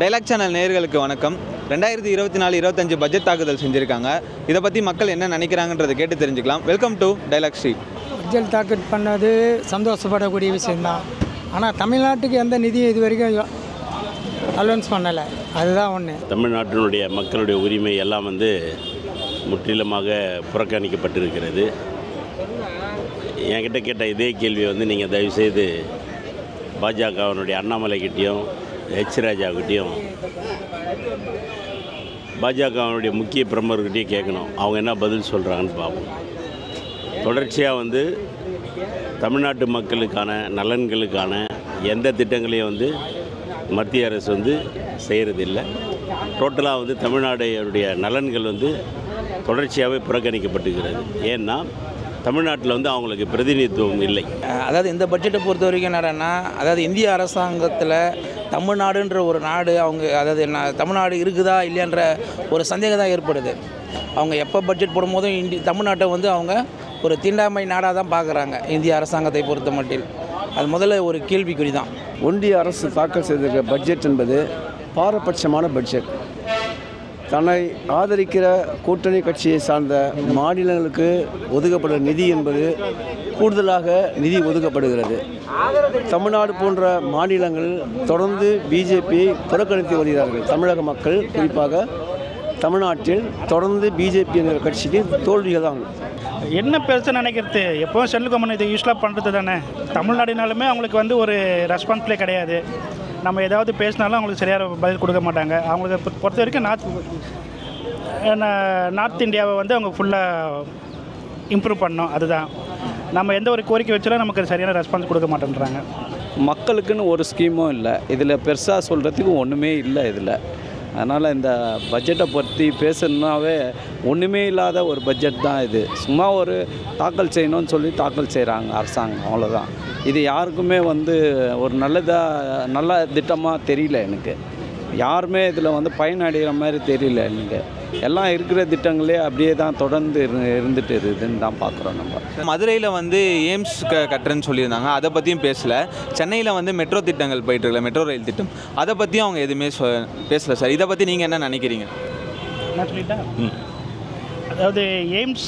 Dialogue channel நேயர்களுக்கு வணக்கம். ரெண்டாயிரத்தி இருபத்தி நாலு இருபத்தஞ்சு பட்ஜெட் தாக்குதல் செஞ்சுருக்காங்க. இதை பற்றி மக்கள் என்ன நினைக்கிறாங்கன்றதை கேட்டு தெரிஞ்சுக்கலாம். Welcome to dialogue street budget தாக்கல் பண்ணது சந்தோஷப்படக்கூடிய விஷயந்தான் ஆனால் தமிழ்நாட்டுக்கு எந்த நிதியும் இது வரைக்கும் அலௌன்ஸ் பண்ணலை. அதுதான் ஒன்று தமிழ்நாட்டினுடைய மக்களுடைய உரிமை எல்லாம் வந்து முற்றிலுமாக புறக்கணிக்கப்பட்டிருக்கிறது. என்கிட்ட கேட்ட இதே கேள்வி வந்து நீங்கள் தயவுசெய்து பாஜகவினுடைய அண்ணாமலைக்கிட்டேயும் ஹெச் ராஜாக்கிட்டேயும் பாஜகவினுடைய முக்கிய பிரமுகர்கிட்டையும் கேட்கணும். அவங்க என்ன பதில் சொல்கிறாங்கன்னு பார்ப்போம். தொடர்ச்சியாக வந்து தமிழ்நாட்டு மக்களுக்கான நலன்களுக்கான எந்த திட்டங்களையும் வந்து மத்திய அரசு வந்து செய்கிறதில்லை டோட்டலாக வந்து தமிழ்நாடுடைய நலன்கள் வந்து தொடர்ச்சியாகவே புறக்கணிக்கப்பட்டுகிறது ஏன்னா தமிழ்நாட்டில் வந்து அவங்களுக்கு பிரதிநிதித்துவம் இல்லை. அதாவது இந்த பட்ஜெட்டை பொறுத்த வரைக்கும் என்னடனா அதாவது இந்திய அரசாங்கத்தில் தமிழ்நாடுன்ற ஒரு நாடு அவங்க அதாவது என்ன தமிழ்நாடு இருக்குதா இல்லையான்ற ஒரு சந்தேகம் தான் ஏற்படுது. அவங்க எப்போ பட்ஜெட் போடும்போதும் இந்தி தமிழ்நாட்டை வந்து அவங்க ஒரு தீண்டாமை நாடாக தான் பார்க்குறாங்க இந்திய அரசாங்கத்தை பொறுத்த மட்டில். அது முதல்ல ஒரு கேள்விக்குறி தான். ஒன்றிய அரசு தாக்கல் செய்திருக்கிற பட்ஜெட் என்பது பாரபட்சமான பட்ஜெட் தன்னை ஆதரிக்கிற கூட்டணி கட்சியை சார்ந்த மாநிலங்களுக்கு ஒதுக்கப்படும் நிதி என்பது கூடுதலாக நிதி ஒதுக்கப்படுகிறது. தமிழ்நாடு போன்ற மாநிலங்கள் தொடர்ந்து பிஜேபியை புறக்கணித்து வருகிறார்கள். தமிழக மக்கள் குறிப்பாக தமிழ்நாட்டில் தொடர்ந்து பிஜேபி என்கிற கட்சிக்கு தோல்விகள் தான். என்ன பெருசு நினைக்கிறது? எப்போவும் சென்ட்ரல் இதை இது யூஸ்வலாக பண்ணுறது தானே. தமிழ்நாடுனாலுமே அவங்களுக்கு வந்து ஒரு ரெஸ்பான்ஸ்லே கிடையாது. நம்ம ஏதாவது பேசினாலும் அவங்களுக்கு சரியாக பதில் கொடுக்க மாட்டாங்க. அவங்களுக்கு பொறுத்த வரைக்கும் நார்த் நார்த் இந்தியாவை வந்து அவங்க ஃபுல்லாக இம்ப்ரூவ் பண்ணோம் அதுதான். நம்ம எந்த ஒரு கோரிக்கை வச்சாலும் நமக்கு சரியான ரெஸ்பான்ஸ் கொடுக்க மாட்டேன்றாங்க. மக்களுக்குன்னு ஒரு ஸ்கீமும் இல்லை. இதில் பெருசாக சொல்கிறதுக்கு ஒன்றுமே இல்லை இதில். அதனால் இந்த பட்ஜெட்டை பற்றி பேசணுன்னாவே ஒன்றுமே இல்லாத ஒரு பட்ஜெட் தான் இது. சும்மா ஒரு தாக்கல் செய்யணும்னு சொல்லி தாக்கல் செய்கிறாங்க அரசாங்கம். அவ்வளோதான் இது யாருக்குமே வந்து ஒரு நல்லதாக நல்ல திட்டமாக தெரியல எனக்கு. யாருமே இதில் வந்து பயனடைகிற மாதிரி தெரியல எனக்கு. எல்லாம் இருக்கிற திட்டங்களே அப்படியே தான் தொடர்ந்து இரு- இருந்துட்டு இருக்குதுன்னு தான் பார்க்குறோம் நம்ம. மதுரையில் வந்து எய்ம்ஸ் க கட்டுறேன்னு சொல்லியிருந்தாங்க. அதை பற்றியும் பேசல. சென்னையில் வந்து மெட்ரோ திட்டங்கள் போயிட்டு இருக்குல்ல மெட்ரோ ரயில் திட்டம். அதை பற்றியும் அவங்க எதுவுமே சொ பேசல சார். இதை பற்றி நீங்கள் என்ன நினைக்கிறீங்க? அதாவது எய்ம்ஸ்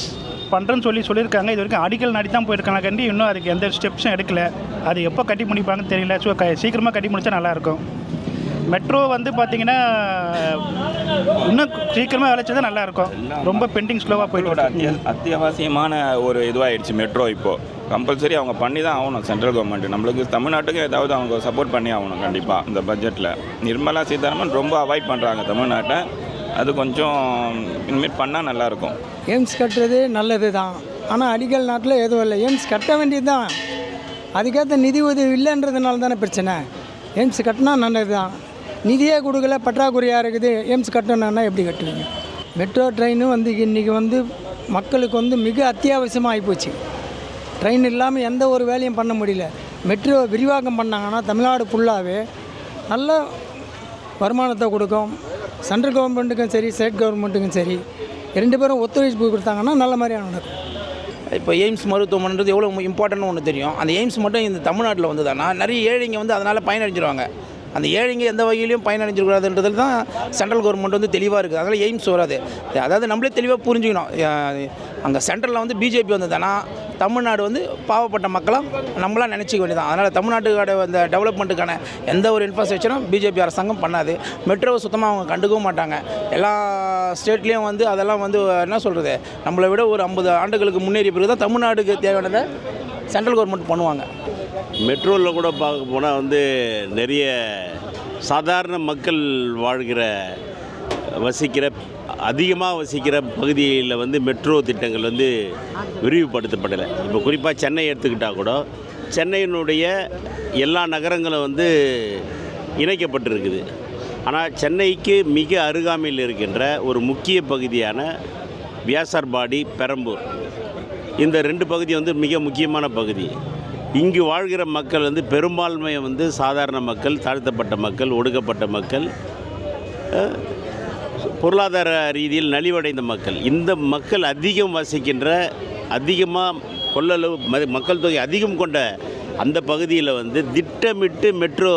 பண்ணுறேன்னு சொல்லி சொல்லியிருக்காங்க. இது வரைக்கும் அடிக்கல் நாடி தான் போயிருக்காங்க கண்டி இன்னும் அதுக்கு எந்த ஸ்டெப்ஸும் எடுக்கல. அது எப்போ கட்டி முடிப்பாங்கன்னு தெரியல. ஸோ க சீக்கிரமாக கட்டி முடிச்சா நல்லாயிருக்கும் மெட்ரோ வந்து பார்த்தீங்கன்னா இன்னும் சீக்கிரமாக வேலைச்சா தான் நல்லாயிருக்கும் ரொம்ப பெண்டிங் ஸ்லோவாக போயிட்டு. அத்திய அத்தியாவசியமான ஒரு இதுவாகிடுச்சு மெட்ரோ இப்போது கம்பல்சரி அவங்க பண்ணி தான் ஆகணும் சென்ட்ரல் கவர்மெண்ட் நம்மளுக்கு தமிழ்நாட்டுக்கு ஏதாவது அவங்க சப்போர்ட் பண்ணி ஆகணும் கண்டிப்பாக இந்த பட்ஜெட்டில் நிர்மலா சீதாராமன் ரொம்ப அவாய்ட் பண்ணுறாங்க தமிழ்நாட்டை. அது கொஞ்சம் இனிமேல் பண்ணால் நல்லாயிருக்கும் எய்ம்ஸ் கட்டுறது நல்லது தான். ஆனால் அடிக்கல் நாட்டில் எதுவும் இல்லை. எய்ம்ஸ் கட்ட வேண்டியது தான். அதுக்கேற்ற நிதி உதவி இல்லைன்றதுனால தானே பிரச்சனை. எய்ம்ஸ் கட்டினா நல்லது தான். நிதியே கொடுக்கல பற்றாக்குறையாக இருக்குது. எய்ம்ஸ் கட்டணும்னா எப்படி கட்டுவீங்க? மெட்ரோ ட்ரெயினும் வந்து இன்றைக்கி வந்து மக்களுக்கு வந்து மிக அத்தியாவசியமாக ஆகிப்போச்சு ட்ரெயின் இல்லாமல் எந்த ஒரு வேலையும் பண்ண முடியல. மெட்ரோ விரிவாக்கம் பண்ணாங்கன்னா தமிழ்நாடு ஃபுல்லாகவே நல்ல வருமானத்தை கொடுக்கும். சென்ட்ரல் கவர்மெண்ட்டுக்கும் சரி ஸ்டேட் கவர்மெண்ட்டுக்கும் சரி ரெண்டு பேரும் ஒத்துழைப்பு கொடுத்தாங்கன்னா நல்ல மாதிரியான நடக்கும். இப்போ எய்ம்ஸ் மருத்துவமனைன்றது எவ்வளோ இம்பார்ட்டன்ட்னு ஒன்று தெரியும். அந்த எய்ம்ஸ் மட்டும் இந்த தமிழ்நாட்டில் வந்ததுன்னா நிறைய ஏழைங்க வந்து அதனால் பயனடைஞ்சிருவாங்க. அந்த ஏழைங்க எந்த வகையிலையும் பயனடைஞ்சிருக்கூடாதுன்றதுல தான் சென்ட்ரல் கவர்மெண்ட் வந்து தெளிவாக இருக்குது. அதனால் எய்ம்ஸ் வராது. அதாவது நம்மளே தெளிவாக புரிஞ்சுக்கணும். அங்கே சென்ட்ரலில் வந்து பிஜேபி வந்ததுன்னா தமிழ்நாடு வந்து பாவப்பட்ட மக்களாக நம்மளாம் நினச்சிக்க வேண்டியதான் அதனால் தமிழ்நாட்டுக்கான அந்த டெவலப்மெண்ட்டுக்கான எந்த ஒரு இன்ஃப்ராஸ்ட்ரக்சரும் பிஜேபி அரசாங்கம் பண்ணாது. மெட்ரோவை சுத்தமாக அவங்க கண்டுக்கவும் மாட்டாங்க. எல்லா ஸ்டேட்லேயும் வந்து அதெல்லாம் வந்து என்ன சொல்கிறது நம்மளை விட ஒரு ஐம்பது ஆண்டுகளுக்கு முன்னேறிய பிறகு தான் தமிழ்நாடுக்கு தேவையானதை சென்ட்ரல் கவர்மெண்ட் பண்ணுவாங்க. மெட்ரோவில் கூட பார்க்க போனால் வந்து நிறைய சாதாரண மக்கள் வாழ்கிற வசிக்கிற அதிகமாக வசிக்கிற பகுதியில் வந்து மெட்ரோ திட்டங்கள் வந்து விரிவுபடுத்தப்படலை. இப்போ குறிப்பாக சென்னை எடுத்துக்கிட்டால் கூட சென்னையினுடைய எல்லா நகரங்களும் வந்து இணைக்கப்பட்டிருக்குது. ஆனால் சென்னைக்கு மிக அருகாமையில் இருக்கின்ற ஒரு முக்கிய பகுதியான வியாசார்பாடி பெரம்பூர். இந்த ரெண்டு பகுதி வந்து மிக முக்கியமான பகுதி. இங்கு வாழ்கிற மக்கள் வந்து பெரும்பான்மையை வந்து சாதாரண மக்கள் தாழ்த்தப்பட்ட மக்கள் ஒடுக்கப்பட்ட மக்கள் பொருளாதார ரீதியில் நலிவடைந்த மக்கள். இந்த மக்கள் அதிகம் வசிக்கின்ற அதிகமாக கொள்ளளவு மக்கள் தொகை அதிகம் கொண்ட அந்த பகுதியில் வந்து திட்டமிட்டு மெட்ரோ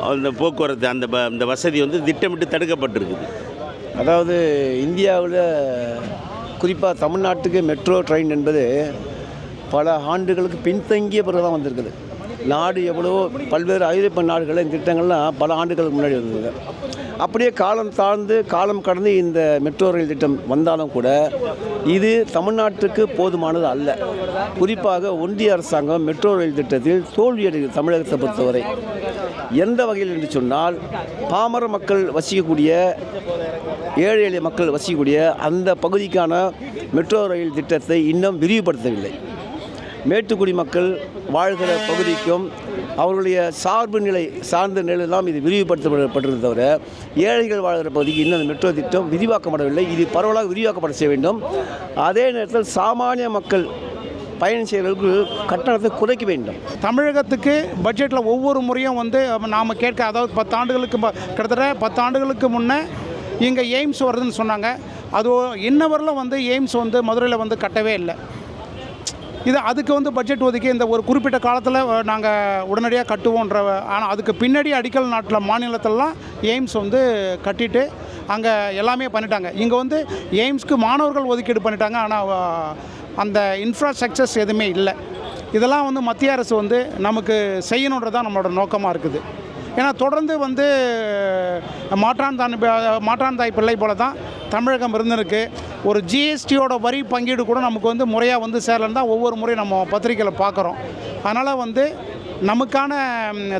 அந்த போக்குவரத்து அந்த ப- அந்த வசதி வந்து திட்டமிட்டு தடுக்கப்பட்டிருக்குது. அதாவது இந்தியாவில் குறிப்பாக தமிழ்நாட்டுக்கு மெட்ரோ ட்ரெயின் என்பது பல ஆண்டுகளுக்கு பின்தங்கிய பிறகு தான் வந்திருக்குது. நாடு எவ்வளோ பல்வேறு ஐரோப்பிய நாடுகளின் திட்டங்கள்லாம் பல ஆண்டுகளுக்கு முன்னாடி வந்தது அப்படியே காலம் தாழ்ந்து காலம் கடந்து இந்த மெட்ரோ ரயில் திட்டம் வந்தாலும் கூட இது தமிழ்நாட்டுக்கு போதுமானது அல்ல. குறிப்பாக ஒன்றிய அரசாங்கம் மெட்ரோ ரயில் திட்டத்தில் தோல்வியடைகிறது தமிழகத்தை பொறுத்தவரை. எந்த வகையில் என்று சொன்னால் பாமர மக்கள் வசிக்கக்கூடிய ஏழை எளிய மக்கள் வசிக்கக்கூடிய அந்த பகுதிக்கான மெட்ரோ ரயில் திட்டத்தை இன்னும் விரிவுபடுத்தவில்லை. மேட்டுக்குடி மக்கள் வாழ்கிற பகுதிக்கும் அவர்களுடைய சார்பு நிலை சார்ந்த நிலையெல்லாம் இது விரிவுபடுத்தப்பட்டது தவிர ஏழைகள் வாழ்கிற பகுதிக்கு இன்னும் அந்த மெட்ரோ திட்டம் விரிவாக்கப்படவில்லை. இது பரவலாக விரிவாக்கப்பட செய்ய வேண்டும். அதே நேரத்தில் சாமானிய மக்கள் பயணம் செய்கிறவர்களுக்கு கட்டணத்தை குறைக்க வேண்டும். தமிழகத்துக்கு பட்ஜெட்டில் ஒவ்வொரு முறையும் வந்து நாம் கேட்க அதாவது பத்தாண்டுகளுக்கு கிட்டத்தட்ட பத்தாண்டுகளுக்கு முன்னே இங்கே எய்ம்ஸ் வருதுன்னு சொன்னாங்க. அது இன்ன வரலும் வந்து எய்ம்ஸ் வந்து மதுரையில் வந்து கட்டவே இல்லை. இது அதுக்கு வந்து பட்ஜெட் ஒதுக்கி இந்த ஒரு குறிப்பிட்ட காலத்தில் நாங்கள் உடனடியாக கட்டுவோன்ற ஆனால் அதுக்கு பின்னாடி அடிக்கல் நாட்டில் மாநிலத்திலலாம் எய்ம்ஸ் வந்து கட்டிட்டு அங்கே எல்லாமே பண்ணிட்டாங்க. இங்கே வந்து எய்ம்ஸ்க்கு மாணவர்கள் ஒதுக்கீடு பண்ணிட்டாங்க ஆனால் அந்த இன்ஃப்ராஸ்ட்ரக்சர்ஸ் எதுவுமே இல்லை. இதெல்லாம் வந்து மத்திய அரசு வந்து நமக்கு செய்யணுன்றதான் நம்மளோட நோக்கமாக இருக்குது. ஏன்னா தொடர்ந்து வந்து மாற்றான் தான் மாற்றான் தாய் பிள்ளை போல தான் தமிழகம் இருந்திருக்கு. ஒரு ஜிஎஸ்டியோட வரி பங்கீடு கூட நமக்கு வந்து முறையாக வந்து சேரலன்னு தான் ஒவ்வொரு முறையும் நம்ம பத்திரிக்கையில் பார்க்குறோம். அதனால் வந்து நமக்கான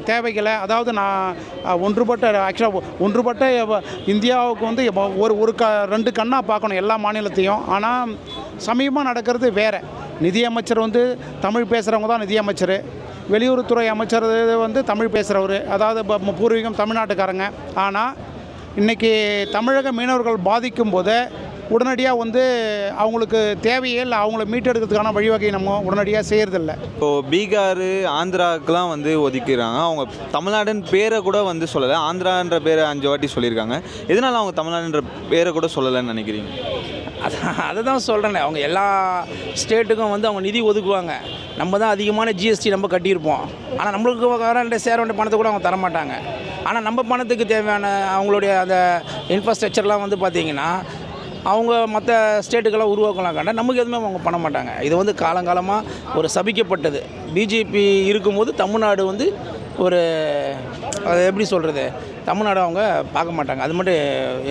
தேவைகளை அதாவது நான் ஒன்றுபட்ட ஆக்சுவலாக ஒன்றுபட்ட இந்தியாவுக்கு வந்து ஒரு ஒரு க ரெண்டு கண்ணாக பார்க்கணும் எல்லா மாநிலத்தையும். ஆனால் சமீபமாக நடக்கிறது வேறு. நிதியமைச்சர் வந்து தமிழ் பேசுகிறவங்க தான் நிதியமைச்சர். வெளியுறவுத்துறை அமைச்சர் வந்து தமிழ் பேசுகிறவர் அதாவது ப- பூர்வீகம் தமிழ்நாட்டுக்காரங்க. ஆனால் இன்றைக்கி தமிழக மீனவர்கள் பாதிக்கும் போது உடனடியாக வந்து அவங்களுக்கு தேவையே இல்லை அவங்கள மீட்டெடுக்கிறதுக்கான வழிவகை நம்ம உடனடியாக செய்கிறதில்ல இப்போது பீகார் ஆந்திராவுக்குலாம் வந்து ஒதுக்கிறாங்க அவங்க தமிழ்நாடுன்னு பேரை கூட வந்து சொல்லலை. ஆந்திரான்ற பேரை அஞ்சு வாட்டி சொல்லியிருக்காங்க. எதனால அவங்க தமிழ்நாடுன்ற பேரை கூட சொல்லலைன்னு நினைக்கிறீங்க? அதான் அதை தான் சொல்கிறேனே அவங்க எல்லா ஸ்டேட்டுக்கும் வந்து அவங்க நிதி ஒதுக்குவாங்க. நம்ம தான் அதிகமான ஜிஎஸ்டி நம்ம கட்டியிருப்போம். ஆனால் நம்மளுக்கு வர சேர வேண்டிய பணத்தை கூட அவங்க தரமாட்டாங்க. ஆனால் நம்ம பணத்துக்கு தேவையான அவங்களுடைய அந்த இன்ஃப்ராஸ்ட்ரக்சர்லாம் வந்து பார்த்திங்கன்னா அவங்க மற்ற ஸ்டேட்டுக்கெல்லாம் உருவாக்கலாம் கண்ட நமக்கு எதுவுமே அவங்க பண்ண மாட்டாங்க. இது வந்து காலங்காலமாக ஒரு சபிக்கப்பட்டது. பிஜேபி இருக்கும்போது தமிழ்நாடு வந்து ஒரு அது எப்படி சொல்கிறது தமிழ்நாடு அவங்க பார்க்க மாட்டாங்க. அது மட்டும்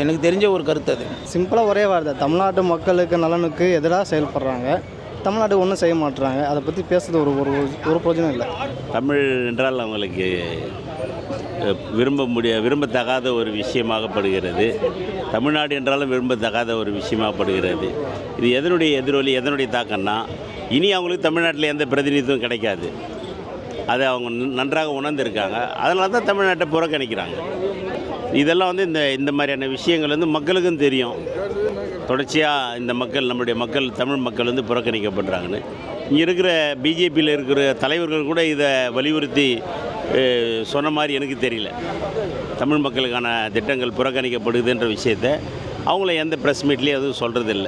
எனக்கு தெரிஞ்ச ஒரு கருத்து அது. சிம்பிளாக ஒரே வார்த்தை. தமிழ்நாட்டு மக்களுக்கு நலனுக்கு எதிராக செயல்படுறாங்க. தமிழ்நாட்டுக்கு ஒன்றும் செய்ய மாட்டுறாங்க அதை பற்றி பேசுறது ஒரு ஒரு ஒரு பிரயோஜனம் இல்லை. தமிழ் என்றால் அவங்களுக்கு விரும்ப முடிய விரும்பத்தகாத ஒரு விஷயமாகப்படுகிறது தமிழ்நாடு என்றாலும் விரும்பத்தகாத ஒரு விஷயமாகப்படுகிறது இது எதனுடைய எதிரொலி எதனுடைய தாக்கம்னா இனி அவங்களுக்கு தமிழ்நாட்டில் எந்த பிரதிநிதித்துவம் கிடைக்காது. அதை அவங்க நன்- நன்றாக உணர்ந்திருக்காங்க. அதனால தான் தமிழ்நாட்டை புறக்கணிக்கிறாங்க. இதெல்லாம் வந்து இந்த இந்த மாதிரியான விஷயங்கள் வந்து மக்களுக்கும் தெரியும். தொடர்ச்சியாக இந்த மக்கள் நம்மளுடைய மக்கள் தமிழ் மக்கள் வந்து புறக்கணிக்கப்படுறாங்கன்னு. இங்கே இருக்கிற பிஜேபியில் இருக்கிற தலைவர்கள் கூட இதை வலியுறுத்தி சொன்ன மாதிரி எனக்கு தெரியல. தமிழ் மக்களுக்கான திட்டங்கள் புறக்கணிக்கப்படுதுன்ற விஷயத்த அவங்கள எந்த ப்ரெஸ் மீட்லேயும் எதுவும் சொல்கிறதில்ல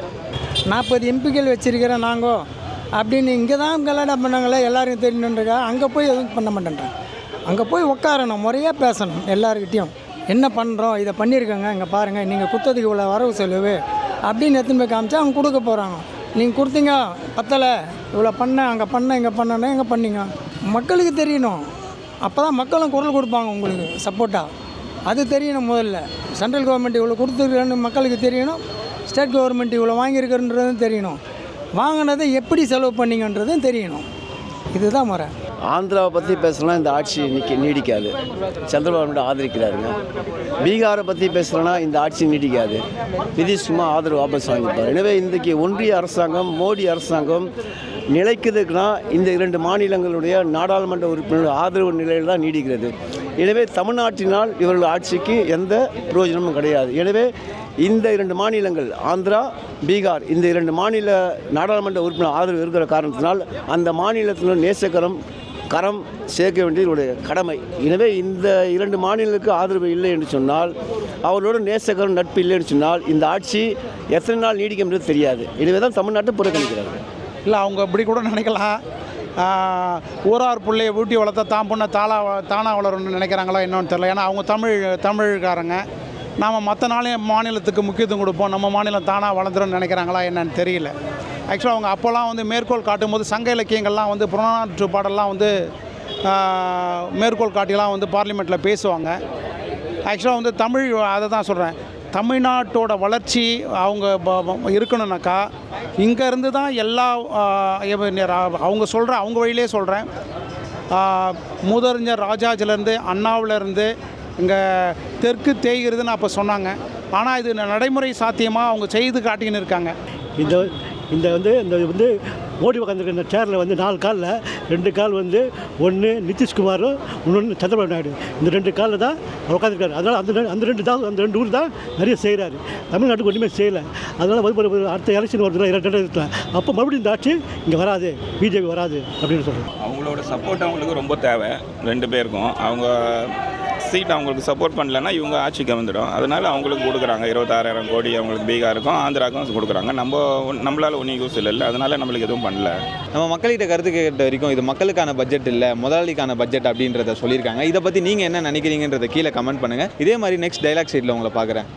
நாற்பது எம்பிக்கள் வச்சுருக்கிறோம் நாங்கள் அப்படின்னு இங்கே தான் கல்யாணம் பண்ணாங்களே எல்லாருக்கும் தெரியணுன்றக்கா அங்கே போய் எதுவும் பண்ண மாட்டேன்றாங்க. அங்கே போய் உட்காரணும் முறையாக பேசணும் எல்லாருக்கிட்டேயும் என்ன பண்ணுறோம் இதை பண்ணியிருக்கோங்க இங்கே பாருங்கள் நீங்கள் குத்தத்துக்கு இவ்வளோ வரவு செலவு அப்படின்னு எடுத்துன்னு போய் காமிச்சா அவங்க கொடுக்க போகிறாங்க நீங்கள் கொடுத்தீங்க பத்தலை இவ்வளோ பண்ண அங்கே பண்ண இங்கே பண்ணணும் இங்கே பண்ணீங்க? மக்களுக்கு தெரியணும். அப்போ தான் மக்களும் குரல் கொடுப்பாங்க உங்களுக்கு சப்போர்ட்டாக அது தெரியணும் முதல்ல. சென்ட்ரல் கவர்மெண்ட் இவ்வளோ கொடுத்துருக்குன்னு மக்களுக்கு தெரியணும் ஸ்டேட் கவர்மெண்ட் இவ்வளோ வாங்கியிருக்குன்றதும் தெரியணும். வாங்கினதை எப்படி செலவு பண்ணீங்கன்றதும் தெரியணும். இதுதான் முறை. ஆந்திராவை பற்றி பேசலாம் இந்த ஆட்சி நிற்க நீடிக்காது. சந்திரபாபு நாயுடு ஆதரிக்கிறாருங்க. பீகாரை பற்றி பேசலனா இந்த ஆட்சி நீடிக்காது. நிதிஷ்குமார் ஆதரவு வாபஸ் வாங்கிப்பார். எனவே இன்றைக்கு ஒன்றிய அரசாங்கம் மோடி அரசாங்கம் நிலைக்குதுக்குன்னா இந்த இரண்டு மாநிலங்களுடைய நாடாளுமன்ற உறுப்பினர்கள் ஆதரவு நிலையில் தான் நீடிக்கிறது. எனவே தமிழ்நாட்டினால் இவர்கள் ஆட்சிக்கு எந்த பிரயோஜனமும் கிடையாது. எனவே இந்த இரண்டு மாநிலங்கள் ஆந்திரா பீகார் இந்த இரண்டு மாநில நாடாளுமன்ற உறுப்பினர் ஆதரவு இருக்கிற காரணத்தினால் அந்த மாநிலத்தினுடைய நேசக்கரம் கரம் சேர்க்க வேண்டியது கடமை. எனவே இந்த இரண்டு மாநிலங்களுக்கு ஆதரவு இல்லை என்று சொன்னால் அவர்களோட நேசக்கரம் நட்பு இல்லை என்று சொன்னால் இந்த ஆட்சி எத்தனை நாள் நீடிக்கும் என்று தெரியாது. எனவே தான் தமிழ்நாட்டை புறக்கணிக்கிறார்கள் இல்லை அவங்க இப்படி கூட நினைக்கலாம். ஊரார் பிள்ளையை ஊட்டி வளர்த்த தான் பொண்ணை தாளா தானாக வளரணும்னு நினைக்கிறாங்களா என்னன்னு தெரியல. ஏன்னா அவங்க தமிழ் தமிழ்காரங்க. நாம் மற்ற நாளையும் மாநிலத்துக்கு முக்கியத்துவம் கொடுப்போம். நம்ம மாநிலம் தானாக வளர்ந்துடும் நினைக்கிறாங்களா என்னன்னு தெரியல. ஆக்சுவலாக அவங்க அப்போல்லாம் வந்து மேற்கோள் காட்டும்போது சங்க இலக்கியங்கள்லாம் வந்து புறநாற்று பாடல்லாம் வந்து மேற்கோள் காட்டிலாம் வந்து பார்லிமெண்ட்டில் பேசுவாங்க. ஆக்சுவலாக வந்து தமிழ் அதை தான் சொல்கிறேன் தமிழ்நாட்டோட வளர்ச்சி அவங்க இருக்கணும்னாக்கா இங்கேருந்து தான் எல்லா அவங்க சொல்கிற அவங்க வழியிலே சொல்கிறேன் மூதறிஞர் ராஜாஜிலேருந்து அண்ணாவிலேருந்து இங்கே தெற்கு தேய்கிறதுன்னு அப்போ சொன்னாங்க. ஆனால் இது நடைமுறை சாத்தியமாக அவங்க செய்து காட்டின்னு இருக்காங்க. இந்த இந்த வந்து இந்த வந்து மோடி உட்காந்துருக்க இந்த சேரில் வந்து நாலு காலில் ரெண்டு கால் வந்து ஒன்று நிதிஷ்குமாரும் இன்னொன்று சந்திரபாபு நாயுடு. இந்த ரெண்டு காலில் தான் உட்காந்துருக்காரு அதனால் அந்த ரெண்டு- அந்த ரெண்டு தான் அந்த ரெண்டு ஊர் தான் நிறைய செய்கிறாரு தமிழ்நாட்டுக்கு ஒன்றுமே செய்யலை. அதனால் வந்து ஒரு- அடுத்த எலெக்ஷன் வருதுல ரெண்டாயிரத்தி அப்போ மறுபடியும் இந்த ஆட்சி இங்கே வராது. பிஜேபி வராது அப்படின்னு சொல்கிறேன் அவங்களோட சப்போர்ட் அவங்களுக்கு ரொம்ப தேவை ரெண்டு பேருக்கும். அவங்க சீட் அவங்களுக்கு சப்போர்ட் பண்ணலன்னா இவங்க ஆட்சிக்கு வந்துடும் அதனால அவங்களுக்கு கொடுக்குறாங்க. இருபத்தாறாயிரம் கோடி அவங்களுக்கு பீகாருக்கும் ஆந்திராக்கும் கொடுக்குறாங்க. நம்ம நம்மளால் ஒன்றும் யூஸ் இல்லை அதனால நம்மளுக்கு எதுவும் பண்ணல. நம்ம மக்கள்கிட்ட கருத்து கேட்ட வரைக்கும் இது மக்களுக்கான பட்ஜெட் இல்லை முதலாளிக்கான பட்ஜெட் அப்படின்றத சொல்லியிருக்காங்க. இதை பற்றி நீங்கள் என்ன நினைக்கிறீங்கன்றத கீழே கமெண்ட் பண்ணுங்கள் இதே மாதிரி நெக்ஸ்ட் டைலாக் சைட்டில் உங்களை பார்க்குறேன்.